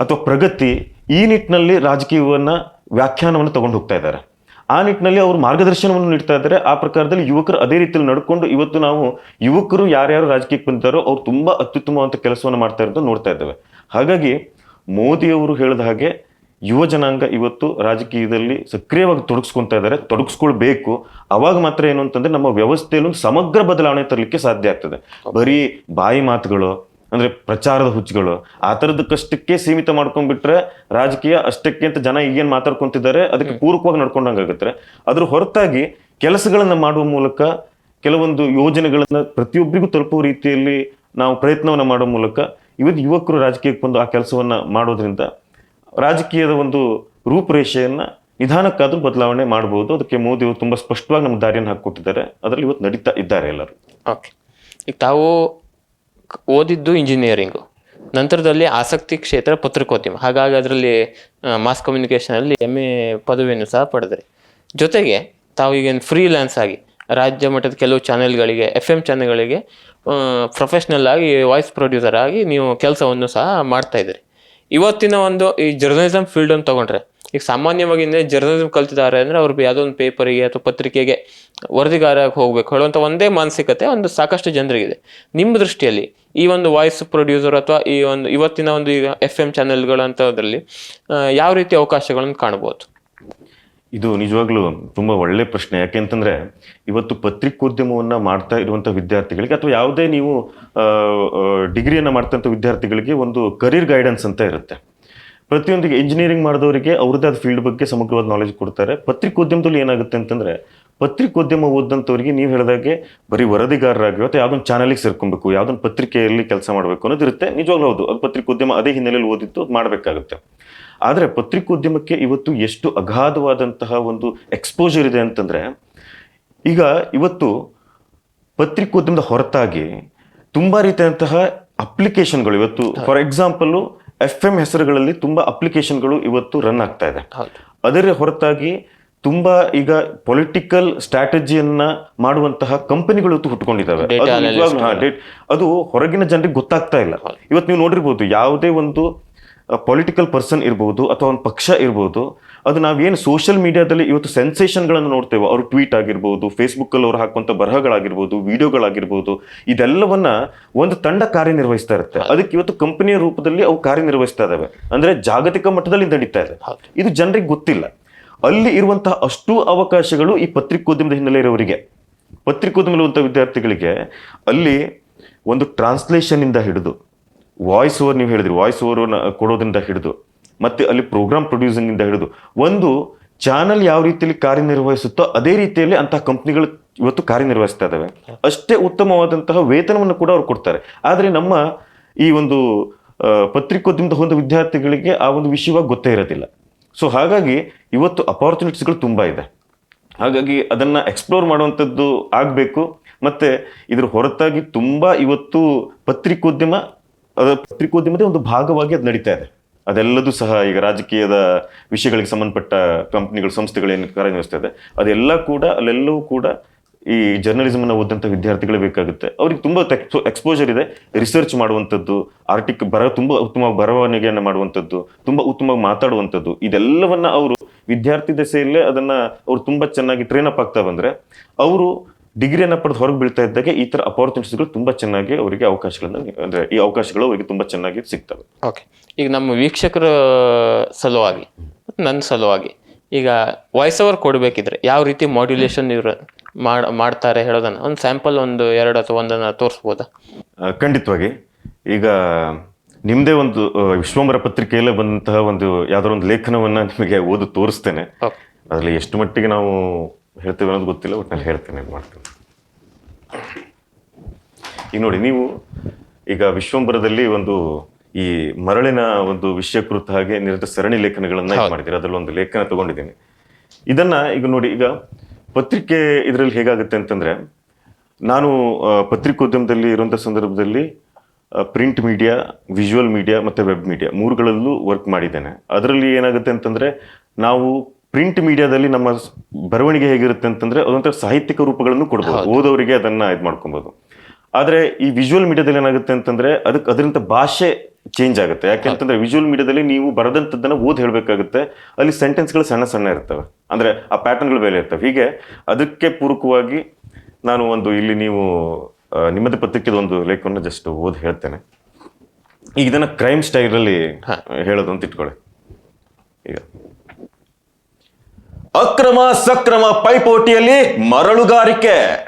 ಅಥವಾ ಪ್ರಗತಿ ಈ ನಿಟ್ಟಿನಲ್ಲಿ ರಾಜಕೀಯವನ್ನ ವ್ಯಾಖ್ಯಾನವನ್ನು ತಗೊಂಡು ಹೋಗ್ತಾ ಇದ್ದಾರೆ. ಆ ನಿಟ್ಟಿನಲ್ಲಿ ಅವರು ಮಾರ್ಗದರ್ಶನವನ್ನು ನೀಡ್ತಾ ಇದ್ದಾರೆ. ಆ ಪ್ರಕಾರದಲ್ಲಿ ಯುವಕರು ಅದೇ ರೀತಿಯಲ್ಲಿ ನಡ್ಕೊಂಡು ಇವತ್ತು ನಾವು ಯುವಕರು ಯಾರ್ಯಾರು ರಾಜಕೀಯಕ್ಕೆ ಬಂದಿದ್ದಾರೋ ಅವ್ರು ತುಂಬಾ ಅತ್ಯುತ್ತಮವಾದ ಕೆಲಸವನ್ನು ಮಾಡ್ತಾ ಇರೋದು ನೋಡ್ತಾ ಇದ್ದೇವೆ. ಹಾಗಾಗಿ ಮೋದಿಯವರು ಹೇಳಿದ ಹಾಗೆ ಯುವ ಜನಾಂಗ ಇವತ್ತು ರಾಜಕೀಯದಲ್ಲಿ ಸಕ್ರಿಯವಾಗಿ ತೊಡಗಿಸ್ಕೊತಾ ಇದ್ದಾರೆ. ತೊಡಗಿಸ್ಕೊಳ್ಬೇಕು. ಅವಾಗ ಮಾತ್ರ ಏನು ಅಂತಂದ್ರೆ ನಮ್ಮ ವ್ಯವಸ್ಥೆಯಲ್ಲೂ ಸಮಗ್ರ ಬದಲಾವಣೆ ತರಲಿಕ್ಕೆ ಸಾಧ್ಯ ಆಗ್ತದೆ. ಬರೀ ಬಾಯಿ ಮಾತುಗಳು ಅಂದ್ರೆ ಪ್ರಚಾರದ ಹುಚ್ಚುಗಳು. ಆ ಥರದಕ್ಕಷ್ಟಕ್ಕೆ ಸೀಮಿತ ಮಾಡ್ಕೊಂಡ್ಬಿಟ್ರೆ ರಾಜಕೀಯ ಅಷ್ಟಕ್ಕೆ ಅಂತ ಜನ ಈಗೇನ್ ಮಾತಾಡ್ಕೊಂತಿದ್ದಾರೆ ಅದಕ್ಕೆ ಪೂರಕವಾಗಿ ನಡ್ಕೊಂಡಂಗಾಗುತ್ತೆ. ಅದ್ರ ಹೊರತಾಗಿ ಕೆಲಸಗಳನ್ನ ಮಾಡುವ ಮೂಲಕ ಕೆಲವೊಂದು ಯೋಜನೆಗಳನ್ನ ಪ್ರತಿಯೊಬ್ಬರಿಗೂ ತಲುಪುವ ರೀತಿಯಲ್ಲಿ ನಾವು ಪ್ರಯತ್ನವನ್ನ ಮಾಡೋ ಮೂಲಕ ಇವತ್ತು ಯುವಕರು ರಾಜಕೀಯಕ್ಕೆ ಬಂದು ಆ ಕೆಲಸವನ್ನ ಮಾಡೋದ್ರಿಂದ ರಾಜಕೀಯದ ಒಂದು ರೂಪುರೇಷೆಯನ್ನ ನಿಧಾನಕ್ಕಾದ್ರೂ ಬದಲಾವಣೆ ಮಾಡಬಹುದು ಅದಕ್ಕೆ ಮೋದಿ ಅವರು ತುಂಬಾ ಸ್ಪಷ್ಟವಾಗಿ ನಮ್ಮ ದಾರಿಯನ್ನು ಹಾಕಿಕೊಟ್ಟಿದ್ದಾರೆ. ಅದರಲ್ಲಿ ಇವತ್ತು ನಡೀತಾ ಇದ್ದಾರೆ ಎಲ್ಲರೂ. ಓಕೆ. ಈಗ ತಾವು ಓದಿದ್ದು ಇಂಜಿನಿಯರಿಂಗು. ನಂತರದಲ್ಲಿ ಆಸಕ್ತಿ ಕ್ಷೇತ್ರ ಪತ್ರಿಕೋದ್ಯಮ. ಹಾಗಾಗಿ ಅದರಲ್ಲಿ ಮಾಸ್ ಕಮ್ಯುನಿಕೇಷನಲ್ಲಿ ಎಂ ಎ ಪದವಿಯನ್ನು ಸಹ ಪಡೆದ್ರಿ. ಜೊತೆಗೆ ತಾವು ಈಗೇನು ಫ್ರೀಲ್ಯಾನ್ಸ್ ಆಗಿ ರಾಜ್ಯ ಮಟ್ಟದ ಕೆಲವು ಚಾನೆಲ್ಗಳಿಗೆ ಎಫ್ ಎಂ ಚಾನೆಲ್ಗಳಿಗೆ ಪ್ರೊಫೆಷ್ನಲ್ ಆಗಿ ವಾಯ್ಸ್ ಪ್ರೊಡ್ಯೂಸರ್ ಆಗಿ ನೀವು ಕೆಲಸವನ್ನು ಸಹ ಮಾಡ್ತಾ ಇದ್ದೀರಿ ಇವತ್ತಿನ ಒಂದು ಈ ಜರ್ನಲಿಸಮ್ ಫೀಲ್ಡ್ ಅನ್ನು ತಗೊಂಡ್ರೆ, ಈಗ ಸಾಮಾನ್ಯವಾಗಿ ಜರ್ನಲಿಸಮ್ ಕಲ್ತಿದ್ದಾರೆ ಅಂದ್ರೆ ಅವ್ರು ಯಾವುದೋ ಒಂದು ಪೇಪರಿಗೆ ಅಥವಾ ಪತ್ರಿಕೆಗೆ ವರದಿಗಾರಕ್ಕೆ ಹೋಗ್ಬೇಕು. ಹೇಳುವಂಥ ಒಂದೇ ಮಾನಸಿಕತೆ ಒಂದು ಸಾಕಷ್ಟು ಜನರಿಗಿದೆ. ನಿಮ್ಮ ದೃಷ್ಟಿಯಲ್ಲಿ ಈ ಒಂದು ವಾಯ್ಸ್ ಪ್ರೊಡ್ಯೂಸರ್ ಅಥವಾ ಈ ಒಂದು ಇವತ್ತಿನ ಒಂದು ಈಗ ಎಫ್ ಎಂ ಚಾನೆಲ್ಗಳಂಥದ್ರಲ್ಲಿ ಯಾವ ರೀತಿ ಅವಕಾಶಗಳನ್ನು ಕಾಣ್ಬೋದು ಇದು ನಿಜವಾಗ್ಲೂ ತುಂಬಾ ಒಳ್ಳೆ ಪ್ರಶ್ನೆ. ಯಾಕೆಂತಂದ್ರೆ ಇವತ್ತು ಪತ್ರಿಕೋದ್ಯಮವನ್ನ ಮಾಡ್ತಾ ಇರುವಂತ ವಿದ್ಯಾರ್ಥಿಗಳಿಗೆ ಅಥವಾ ಯಾವುದೇ ನೀವು ಡಿಗ್ರಿಯನ್ನು ಮಾಡ್ತಂತ ವಿದ್ಯಾರ್ಥಿಗಳಿಗೆ ಒಂದು ಕರಿಯರ್ ಗೈಡೆನ್ಸ್ ಅಂತ ಇರುತ್ತೆ. ಪ್ರತಿಯೊಂದಿಗೆ ಇಂಜಿನಿಯರಿಂಗ್ ಮಾಡಿದವರಿಗೆ ಅವ್ರದ್ದೇ ಆದ ಫೀಲ್ಡ್ ಬಗ್ಗೆ ಸಮಗ್ರವಾದ ನಾಲೆಜ್ ಕೊಡ್ತಾರೆ. ಪತ್ರಿಕೋದ್ಯಮದಲ್ಲಿ ಏನಾಗುತ್ತೆ ಅಂತಂದ್ರೆ ಪತ್ರಿಕೋದ್ಯಮ ಓದಂಥವ್ರಿಗೆ ನೀವು ಹೇಳಿದಾಗೆ ಬರೀ ವರದಿಗಾರರಾಗಿ ಅಥವಾ ಯಾವ್ದೊಂದು ಚಾನಲಿಗೆ ಸೇರ್ಕೊಬೇಕು ಯಾವ್ದೊಂದು ಪತ್ರಿಕೆಯಲ್ಲಿ ಕೆಲಸ ಮಾಡಬೇಕು ಅನ್ನೋದು ಇರುತ್ತೆ ನಿಜವಾಗ್ಲೂ ಹೌದು. ಅದು ಪತ್ರಿಕೋದ್ಯಮ ಅದೇ ಹಿನ್ನೆಲೆಯಲ್ಲಿ ಓದಿತ್ತು ಅದು ಮಾಡಬೇಕಾಗುತ್ತೆ. ಆದರೆ ಪತ್ರಿಕೋದ್ಯಮಕ್ಕೆ ಇವತ್ತು ಎಷ್ಟು ಅಗಾಧವಾದಂತಹ ಒಂದು ಎಕ್ಸ್ಪೋಜರ್ ಇದೆ ಅಂತಂದರೆ ಈಗ ಇವತ್ತು ಪತ್ರಿಕೋದ್ಯಮದ ಹೊರತಾಗಿ ತುಂಬ ರೀತಿಯಾದಂತಹ ಅಪ್ಲಿಕೇಶನ್ಗಳು ಇವತ್ತು ಫಾರ್ ಎಕ್ಸಾಂಪಲ್ಲು ಎಫ್ ಎಂ ಹೆಸರುಗಳಲ್ಲಿ ತುಂಬ ಅಪ್ಲಿಕೇಶನ್ಗಳು ಇವತ್ತು ರನ್ ಆಗ್ತಾ ಇದೆ. ಅದರ ಹೊರತಾಗಿ ತುಂಬಾ ಈಗ ಪೊಲಿಟಿಕಲ್ ಸ್ಟ್ರಾಟಜಿಯನ್ನ ಮಾಡುವಂತಹ ಕಂಪನಿಗಳು ಇವತ್ತು ಹುಟ್ಕೊಂಡಿದ್ದಾವೆ ಅದು ಹೊರಗಿನ ಜನರಿಗೆ ಗೊತ್ತಾಗ್ತಾ ಇಲ್ಲ. ಇವತ್ತು ನೀವು ನೋಡಿರ್ಬೋದು ಯಾವುದೇ ಒಂದು ಪೊಲಿಟಿಕಲ್ ಪರ್ಸನ್ ಇರ್ಬೋದು ಅಥವಾ ಒಂದು ಪಕ್ಷ ಇರ್ಬೋದು ಅದು ನಾವೇನು ಸೋಷಿಯಲ್ ಮೀಡಿಯಾದಲ್ಲಿ ಇವತ್ತು ಸೆನ್ಸೇಷನ್ಗಳನ್ನು ನೋಡ್ತೇವೆ ಅವರು ಟ್ವೀಟ್ ಆಗಿರ್ಬೋದು ಫೇಸ್ಬುಕ್ಕಲ್ಲಿ ಅವ್ರು ಹಾಕುವಂಥ ಬರಹಗಳಾಗಿರ್ಬೋದು ವಿಡಿಯೋಗಳಾಗಿರ್ಬೋದು ಇದೆಲ್ಲವನ್ನ ಒಂದು ತಂಡ ಕಾರ್ಯನಿರ್ವಹಿಸ್ತಾ ಇರುತ್ತೆ. ಅದಕ್ಕೆ ಇವತ್ತು ಕಂಪನಿಯ ರೂಪದಲ್ಲಿ ಅವು ಕಾರ್ಯನಿರ್ವಹಿಸ್ತಾ ಇದ್ದಾವೆ ಅಂದ್ರೆ ಜಾಗತಿಕ ಮಟ್ಟದಲ್ಲಿ ನಡೀತಾ ಇದೆ. ಇದು ಜನರಿಗೆ ಗೊತ್ತಿಲ್ಲ. ಅಲ್ಲಿ ಇರುವಂತಹ ಅಷ್ಟು ಅವಕಾಶಗಳು ಈ ಪತ್ರಿಕೋದ್ಯಮದ ಹಿನ್ನೆಲೆ ಇರೋರಿಗೆ. ಪತ್ರಿಕೋದ್ಯಮಲ್ಲಿರುವಂಥ ವಿದ್ಯಾರ್ಥಿಗಳಿಗೆ ಅಲ್ಲಿ ಒಂದು ಟ್ರಾನ್ಸ್ಲೇಷನಿಂದ ಹಿಡಿದು ವಾಯ್ಸ್ ಓವರ್ ನೀವು ಹೇಳಿದ್ರಿ ವಾಯ್ಸ್ ಓವರ್ ಕೊಡೋದ್ರಿಂದ ಹಿಡಿದು, ಮತ್ತೆ ಅಲ್ಲಿ ಪ್ರೋಗ್ರಾಮ್ ಪ್ರೊಡ್ಯೂಸಿಂಗಿಂದ ಹಿಡಿದು, ಒಂದು ಚಾನಲ್ ಯಾವ ರೀತಿಯಲ್ಲಿ ಕಾರ್ಯನಿರ್ವಹಿಸುತ್ತೋ ಅದೇ ರೀತಿಯಲ್ಲಿ ಅಂತಹ ಕಂಪ್ನಿಗಳು ಇವತ್ತು ಕಾರ್ಯನಿರ್ವಹಿಸ್ತಾ ಇದ್ದಾವೆ. ಅಷ್ಟೇ ಉತ್ತಮವಾದಂತಹ ವೇತನವನ್ನು ಕೂಡ ಅವ್ರು ಕೊಡ್ತಾರೆ. ಆದರೆ ನಮ್ಮ ಈ ಒಂದು ಪತ್ರಿಕೋದ್ಯಮದ ಹೊಂದ ವಿದ್ಯಾರ್ಥಿಗಳಿಗೆ ಆ ಒಂದು ವಿಷಯವಾಗಿ ಗೊತ್ತೇ ಇರೋದಿಲ್ಲ. ಸೊ ಹಾಗಾಗಿ ಇವತ್ತು ಅಪಾರ್ಚುನಿಟೀಸ್ಗಳು ತುಂಬ ಇದೆ. ಹಾಗಾಗಿ ಅದನ್ನು ಎಕ್ಸ್ಪ್ಲೋರ್ ಮಾಡುವಂಥದ್ದು ಆಗಬೇಕು. ಮತ್ತು ಇದ್ರ ಹೊರತಾಗಿ ತುಂಬ ಇವತ್ತು ಪತ್ರಿಕೋದ್ಯಮ ಪತ್ರಿಕೋದ್ಯಮದ ಒಂದು ಭಾಗವಾಗಿ ಅದು ನಡೀತಾ ಇದೆ. ಅದೆಲ್ಲದೂ ಸಹ ಈಗ ರಾಜಕೀಯದ ವಿಷಯಗಳಿಗೆ ಸಂಬಂಧಪಟ್ಟ ಕಂಪ್ನಿಗಳು ಸಂಸ್ಥೆಗಳು ಏನು ಕಾರ್ಯನಿರ್ವಹಿಸ್ತಾ ಇದೆ. ಅದೆಲ್ಲ ಕೂಡ, ಅಲ್ಲೆಲ್ಲವೂ ಕೂಡ ಈ ಜರ್ನಲಿಸಮ್ ಅನ್ನ ಓದಂತ ವಿದ್ಯಾರ್ಥಿಗಳೇ ಬೇಕಾಗುತ್ತೆ. ಅವ್ರಿಗೆ ತುಂಬಾ ಎಕ್ಸ್ಪೋಜರ್ ಇದೆ. ರಿಸರ್ಚ್ ಮಾಡುವಂಥದ್ದು ಆರ್ಟಿಕ್ ಬರ, ತುಂಬಾ ಉತ್ತಮವಾಗಿ ಬರವಣಿಗೆಯನ್ನ ಮಾಡುವಂಥದ್ದು, ತುಂಬಾ ಉತ್ತಮವಾಗಿ ಮಾತಾಡುವಂಥದ್ದು, ಇದೆಲ್ಲವನ್ನ ಅವರು ವಿದ್ಯಾರ್ಥಿ ದಶೆಯಲ್ಲೇ ಅದನ್ನ ಅವ್ರು ತುಂಬಾ ಚೆನ್ನಾಗಿ ಟ್ರೈನ್ ಅಪ್ ಆಗ್ತಾ ಬಂದ್ರೆ, ಅವರು ಡಿಗ್ರಿಯನ್ನು ಪಡೆದು ಹೊರಗೆ ಬೀಳ್ತಾ ಇದ್ದಾಗ ಈ ತರ ಅಪಾರ್ಚುನಿಟೀಸ್ಗಳು ತುಂಬಾ ಚೆನ್ನಾಗಿ ಅವರಿಗೆ ಅವಕಾಶಗಳನ್ನ ಅಂದ್ರೆ ಈ ಅವಕಾಶಗಳು ಅವರಿಗೆ ತುಂಬಾ ಚೆನ್ನಾಗಿ ಸಿಗ್ತವೆ. ಓಕೆ ಈಗ ನಮ್ಮ ವೀಕ್ಷಕರ ಸಲುವಾಗಿ, ನನ್ನ ಸಲುವಾಗಿ, ಈಗ ವಾಯ್ಸ್ ಓವರ್ ಕೊಡಬೇಕಿದ್ರೆ ಯಾವ ರೀತಿ ಮಾಡ್ಯುಲೇಷನ್ ಇವ್ರು ಮಾಡ್ ಮಾಡ್ತಾರೆ ಹೇಳೋದನ್ನ. ಒಂದು ಸ್ಯಾಂಪಲ್ ಒಂದು ಎರಡು ಅಥವಾ ಒಂದನ್ನು ತೋರಿಸ್ಬೋದಾ? ಆ, ಖಂಡಿತವಾಗಿ. ಈಗ ನಿಮ್ಮದೇ ಒಂದು ಆ, ವಿಶ್ವಂಬರ ಪತ್ರಿಕೆಯಲ್ಲಿ ಬಂದಂತಹ ಒಂದು ಯಾವ್ದಾರ ಒಂದು ಲೇಖನವನ್ನ ನಿಮಗೆ ಓದು ತೋರಿಸ್ತೇನೆ. ಓಕೆ. ಅದರಲ್ಲಿ ಎಷ್ಟು ಮಟ್ಟಿಗೆ ನಾವು ಹೇಳ್ತೇವೆ ಅನ್ನೋದು ಗೊತ್ತಿಲ್ಲ ಒಟ್ಟಿನಲ್ಲಿ ಹೇಳ್ತೇನೆ ಮಾಡ್ತೇನೆ. ಈಗ ನೋಡಿ ನೀವು ಈಗ ವಿಶ್ವಂಬರದಲ್ಲಿ ಒಂದು ಈ ಮರಳಿನ ಒಂದು ವಿಷಯ ಕುರಿತ ಹಾಗೆ ನಿರಂತರ ಸರಣಿ ಲೇಖನಗಳನ್ನ ಇದು ಮಾಡಿದ್ದೀರಿ. ಅದರಲ್ಲಿ ಒಂದು ಲೇಖನ ತಗೊಂಡಿದ್ದೀನಿ. ಇದನ್ನ ಈಗ ನೋಡಿ ಈಗ ಪತ್ರಿಕೆ ಇದರಲ್ಲಿ ಹೇಗಾಗುತ್ತೆ ಅಂತಂದರೆ ನಾನು ಪತ್ರಿಕೋದ್ಯಮದಲ್ಲಿ ಇರುವಂಥ ಸಂದರ್ಭದಲ್ಲಿ ಪ್ರಿಂಟ್ ಮೀಡಿಯಾ ವಿಜುವಲ್ ಮೀಡಿಯಾ ಮತ್ತು ವೆಬ್ ಮೀಡಿಯಾ ಮೂರುಗಳಲ್ಲೂ ವರ್ಕ್ ಮಾಡಿದ್ದೇನೆ. ಅದರಲ್ಲಿ ಏನಾಗುತ್ತೆ ಅಂತಂದರೆ ನಾವು ಪ್ರಿಂಟ್ ಮೀಡಿಯಾದಲ್ಲಿ ನಮ್ಮ ಬರವಣಿಗೆ ಹೇಗಿರುತ್ತೆ ಅಂತಂದರೆ ಅದೊಂಥರ ಸಾಹಿತ್ಯಿಕ ರೂಪಗಳನ್ನು ಕೊಡ್ಬೋದು. ಓದೋರಿಗೆ ಅದನ್ನು ಇದು ಮಾಡ್ಕೊಬೋದು ಆದರೆ ಈ ವಿಜುವಲ್ ಮೀಡಿಯಾದಲ್ಲಿ ಏನಾಗುತ್ತೆ ಅಂತಂದರೆ ಅದಕ್ಕೆ ಅದರಿಂದ ಭಾಷೆ ಚೇಂಜ್ ಆಗುತ್ತೆ. ಯಾಕೆಂತಂದ್ರೆ ವಿಜುವಲ್ ಮೀಡಿಯಾದಲ್ಲಿ ನೀವು ಬರದಂತದ್ದನ್ನ ಓದ್ ಹೇಳಬೇಕಾಗುತ್ತೆ. ಅಲ್ಲಿ ಸೆಂಟೆನ್ಸ್ಗಳು ಸಣ್ಣ ಸಣ್ಣ ಇರ್ತವೆ. ಅಂದ್ರೆ ಆ ಪ್ಯಾಟರ್ನ್ಗಳು ಬೇರೆ ಇರ್ತವೆ. ಹೀಗೆ ಅದಕ್ಕೆ ಪೂರಕವಾಗಿ ನಾನು ಒಂದು ಇಲ್ಲಿ ನೀವು ನಿಮ್ಮದ ನಿಮ್ಮದೇ ಪತ್ರಿಕೆದ ಒಂದು ಲೇಖವನ್ನು ಜಸ್ಟ್ ಓದಿ ಹೇಳ್ತೇನೆ. ಈಗ ಇದನ್ನ ಕ್ರೈಮ್ ಸ್ಟೈಲಲ್ಲಿ ಹೇಳೋದು ಅಂತ ಇಟ್ಕೊಳ್ಳಿ. ಈಗ. ಅಕ್ರಮ ಸಕ್ರಮ ಪೈಪೋಟಿಯಲ್ಲಿ ಮರಳುಗಾರಿಕೆ.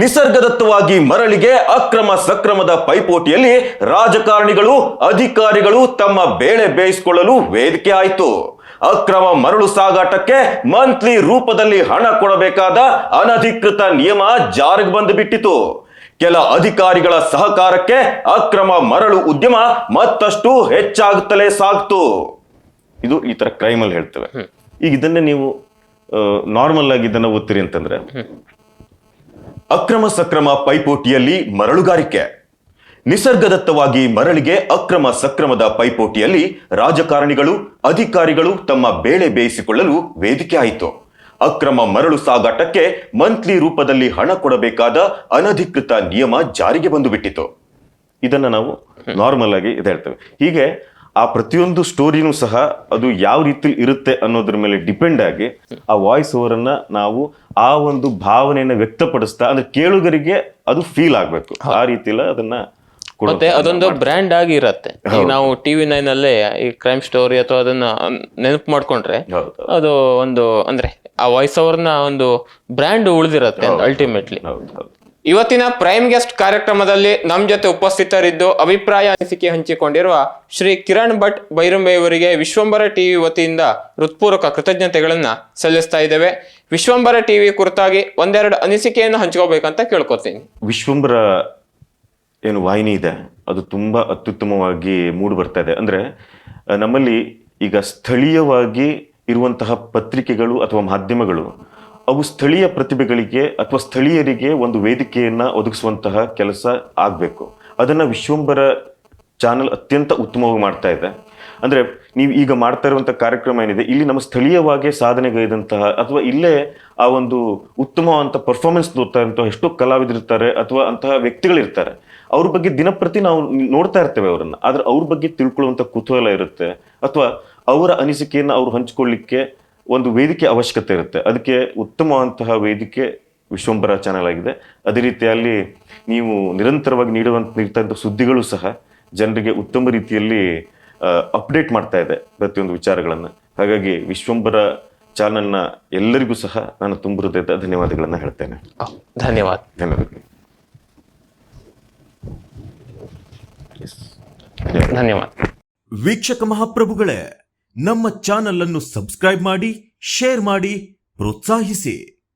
ನಿಸರ್ಗದತ್ತವಾಗಿ ಮರಳಿಗೆ ಅಕ್ರಮ ಸಕ್ರಮದ ಪೈಪೋಟಿಯಲ್ಲಿ ರಾಜಕಾರಣಿಗಳು ಅಧಿಕಾರಿಗಳು ತಮ್ಮ ಬೇಳೆ ಬೇಯಿಸಿಕೊಳ್ಳಲು ವೇದಿಕೆ ಆಯಿತು. ಅಕ್ರಮ ಮರಳು ಸಾಗಾಟಕ್ಕೆ ಮಂತ್ಲಿ ರೂಪದಲ್ಲಿ ಹಣ ಕೊಡಬೇಕಾದ ಅನಧಿಕೃತ ನಿಯಮ ಜಾರಿಗೆ ಬಂದು ಬಿಟ್ಟಿತು ಕೆಲ ಅಧಿಕಾರಿಗಳ ಸಹಕಾರಕ್ಕೆ ಅಕ್ರಮ ಮರಳು ಉದ್ಯಮ ಮತ್ತಷ್ಟು ಹೆಚ್ಚಾಗುತ್ತಲೇ ಸಾಗ್ತು. ಇದು ಈ ತರ ಕ್ರೈಮ್ ಅಲ್ಲಿ ಹೇಳ್ತೇವೆ ಈಗ ಇದನ್ನೇ ನೀವು ನಾರ್ಮಲ್ ಆಗಿ ಇದನ್ನ ಓದ್ತೀರಿ ಅಂತಂದ್ರೆ ಅಕ್ರಮ ಸಕ್ರಮ ಪೈಪೋಟಿಯಲ್ಲಿ ಮರಳುಗಾರಿಕೆ. ನಿಸರ್ಗದತ್ತವಾಗಿ ಮರಳಿಗೆ ಅಕ್ರಮ ಸಕ್ರಮದ ಪೈಪೋಟಿಯಲ್ಲಿ ರಾಜಕಾರಣಿಗಳು, ಅಧಿಕಾರಿಗಳು ತಮ್ಮ ಬೇಳೆ ಬೇಯಿಸಿಕೊಳ್ಳಲು ವೇದಿಕೆ ಆಯಿತು. ಅಕ್ರಮ ಮರಳು ಸಾಗಾಟಕ್ಕೆ ಮಂತ್ಲಿ ರೂಪದಲ್ಲಿ ಹಣ ಕೊಡಬೇಕಾದ ಅನಧಿಕೃತ ನಿಯಮ ಜಾರಿಗೆ ಬಂದು ಬಿಟ್ಟಿತು ಇದನ್ನ ನಾವು ನಾರ್ಮಲ್ ಆಗಿ ಇದು ಹೇಳ್ತೇವೆ. ಹೀಗೆ ಆ ಪ್ರತಿಯೊಂದು ಸ್ಟೋರಿನೂ ಸಹ ಅದು ಯಾವ ರೀತಿ ಇರುತ್ತೆ ಅನ್ನೋದ್ರ ಮೇಲೆ ಡಿಪೆಂಡ್ ಆಗಿ ಆ ವಾಯ್ಸ್ ಓವರನ್ನು ನಾವು ಆ ಒಂದು ಭಾವನೆಯನ್ನು ವ್ಯಕ್ತಪಡಿಸ್ತಾ ಅಂದ್ರೆ ಕೇಳುಗರಿಗೆ ಅದು ಫೀಲ್ ಆಗ್ಬೇಕು. ಆ ರೀತಿಲ ಅದನ್ನ ಮತ್ತೆ ಅದೊಂದು ಬ್ರ್ಯಾಂಡ್ ಆಗಿ ಇರತ್ತೆ ಈಗ ನಾವು ಟಿವಿ ನೈನ್ ಅಲ್ಲೇ ಈ ಕ್ರೈಮ್ ಸ್ಟೋರಿ ಅಥವಾ ಅದನ್ನ ನೆನಪು ಮಾಡ್ಕೊಂಡ್ರೆ ಅದು ಒಂದು ಅಂದ್ರೆ ಆ ವಾಯ್ಸ್ ಅವ್ರನ್ನ ಒಂದು ಬ್ರ್ಯಾಂಡ್ ಉಳಿದಿರತ್ತೆ ಅಲ್ಟಿಮೇಟ್ಲಿ ಇವತ್ತಿನ ಪ್ರೈಮ್ ಗೆಸ್ಟ್ ಕಾರ್ಯಕ್ರಮದಲ್ಲಿ ನಮ್ ಜೊತೆ ಉಪಸ್ಥಿತರಿದ್ದು ಅಭಿಪ್ರಾಯ ಅನಿಸಿಕೆ ಹಂಚಿಕೊಂಡಿರುವ ಶ್ರೀ ಕಿರಣ್ ಭಟ್ ಬೈರಂಬೆಯವರಿಗೆ ವಿಶ್ವಂಬರ ಟಿವಿ ವತಿಯಿಂದ ಹೃತ್ಪೂರ್ವಕ ಕೃತಜ್ಞತೆಗಳನ್ನ ಸಲ್ಲಿಸ್ತಾ ಇದ್ದೇವೆ. ವಿಶ್ವಂಬರ ಟಿವಿ ಕುರಿತಾಗಿ ಒಂದೆರಡು ಅನಿಸಿಕೆಯನ್ನು ಹಂಚ್ಕೋಬೇಕಂತ ಕೇಳ್ಕೊತೀನಿ. ವಿಶ್ವಂಬರ ಏನು ವಾಹಿನಿ ಇದೆ. ಅದು ತುಂಬ ಅತ್ಯುತ್ತಮವಾಗಿ ಮೂಡಿ ಬರ್ತಾ ಇದೆ. ಅಂದ್ರೆ ನಮ್ಮಲ್ಲಿ ಈಗ ಸ್ಥಳೀಯವಾಗಿ ಇರುವಂತಹ ಪತ್ರಿಕೆಗಳು ಅಥವಾ ಮಾಧ್ಯಮಗಳು, ಅವು ಸ್ಥಳೀಯ ಪ್ರತಿಭೆಗಳಿಗೆ ಅಥವಾ ಸ್ಥಳೀಯರಿಗೆ ಒಂದು ವೇದಿಕೆಯನ್ನ ಒದಗಿಸುವಂತಹ ಕೆಲಸ ಆಗಬೇಕು. ಅದನ್ನ ವಿಶ್ವಂಬರ ಚಾನಲ್ ಅತ್ಯಂತ ಉತ್ತಮವಾಗಿ ಮಾಡ್ತಾ ಇದೆ. ಅಂದ್ರೆ ನೀವು ಈಗ ಮಾಡ್ತಾ ಇರುವಂಥ ಕಾರ್ಯಕ್ರಮ ಏನಿದೆ, ಇಲ್ಲಿ ನಮ್ಮ ಸ್ಥಳೀಯವಾಗಿ ಸಾಧನೆಗೈದಂತಹ ಅಥವಾ ಇಲ್ಲೇ ಆ ಒಂದು ಉತ್ತಮವಾದಂಥ ಪರ್ಫಾರ್ಮೆನ್ಸ್ ನೋಡ್ತಾ ಎಷ್ಟೋ ಕಲಾವಿದರಿರ್ತಾರೆ ಅಥವಾ ಅಂತಹ ವ್ಯಕ್ತಿಗಳಿರ್ತಾರೆ, ಅವ್ರ ಬಗ್ಗೆ ದಿನಪ್ರತಿ ನಾವು ನೋಡ್ತಾ ಇರ್ತೇವೆ ಅವರನ್ನ. ಆದ್ರೆ ಅವ್ರ ಬಗ್ಗೆ ತಿಳ್ಕೊಳ್ಳುವಂಥ ಕುತೂಹಲ ಇರುತ್ತೆ ಅಥವಾ ಅವರ ಅನಿಸಿಕೆಯನ್ನು ಅವ್ರು ಹಂಚಿಕೊಳ್ಳಿಕ್ಕೆ ಒಂದು ವೇದಿಕೆ ಅವಶ್ಯಕತೆ ಇರುತ್ತೆ. ಅದಕ್ಕೆ ಉತ್ತಮವಾದಂತಹ ವೇದಿಕೆ ವಿಶ್ವಂಬರ ಚಾನೆಲ್ ಆಗಿದೆ. ಅದೇ ರೀತಿಯಲ್ಲಿ ನೀವು ನಿರಂತರವಾಗಿ ನೀಡುವಂತ ನೀಡ್ತಾ ಸುದ್ದಿಗಳು ಸಹ ಜನರಿಗೆ ಉತ್ತಮ ರೀತಿಯಲ್ಲಿ ಅಪ್ಡೇಟ್ ಮಾಡ್ತಾ ಇದೆ ಪ್ರತಿಯೊಂದು ವಿಚಾರಗಳನ್ನು. ಹಾಗಾಗಿ ವಿಶ್ವಂಬರ ಚಾನಲ್ನ ಎಲ್ಲರಿಗೂ ಸಹ ನಾನು ತುಂಬ ಹೃದಯದ ಧನ್ಯವಾದಗಳನ್ನು ಹೇಳ್ತೇನೆ. ಧನ್ಯವಾದ. ಧನ್ಯವಾದಗಳು. ಧನ್ಯವಾದ. ವೀಕ್ಷಕ ಮಹಾಪ್ರಭುಗಳೇ ನಮ್ಮ ಚಾನಲ್ ಅನ್ನು ಸಬ್ಸ್ಕ್ರೈಬ್ ಮಾಡಿ ಶೇರ್ ಮಾಡಿ ಪ್ರೋತ್ಸಾಹಿಸಿ.